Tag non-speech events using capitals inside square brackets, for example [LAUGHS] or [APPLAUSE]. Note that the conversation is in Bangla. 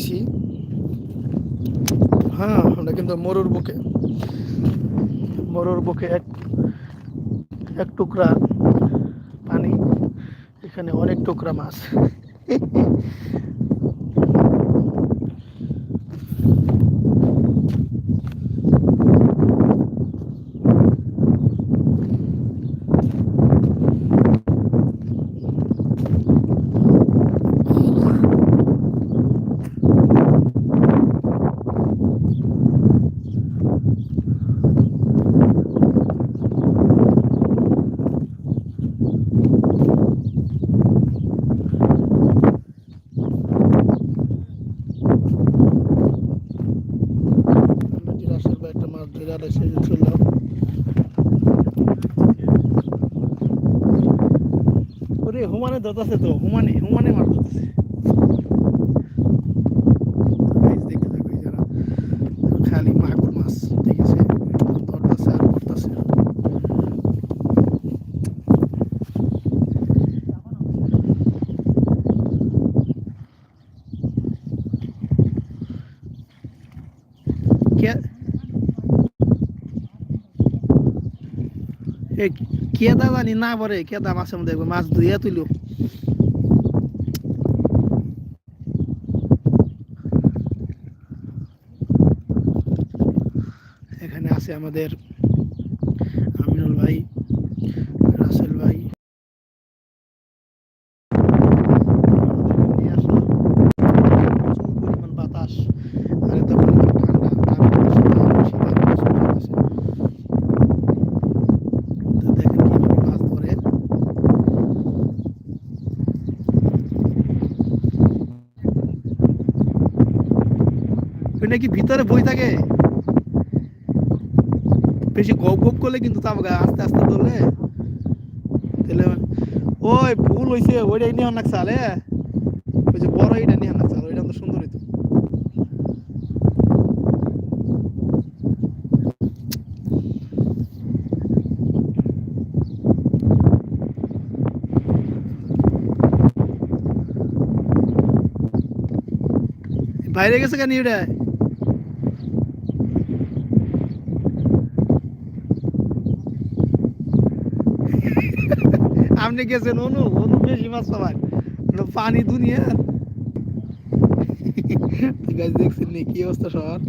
আইছি হ্যাঁ আমরা কিন্তু মরুর বুকে। মরুর বুকে এক এক টুকরা পানি, এখানে অনেক টুকরা মাছ। ধরে আর এসে চললাম ওরে হুমানে ধরতেছে তো? হুমানে হুমানে মার ধরতেছে কেদা জানি না পরে কেদা মাছের মধ্যে মাছ ধুয়ে তুইল এখানে আছে আমাদের আমিনুল ভাই, রাসেল ভাই। নাকি ভিতরে বই থাকে? বেশি গপ গপ করলে কিন্তু তারপর আস্তে আস্তে ধরলে। তাহলে ওই ভুল হয়েছে ওইটাই নিয়ে অনেক চালে ওই যে বড় এইটা নিয়ে অনেক চাল, ওইটা তো সুন্দর হইতো বাইরে গেছে কেন ওটা আপনি গেছেন অনু অনু বেশি মাছ পাবেন পানি দুনিয়ার। [LAUGHS] দেখছেন কি অবস্থা সবার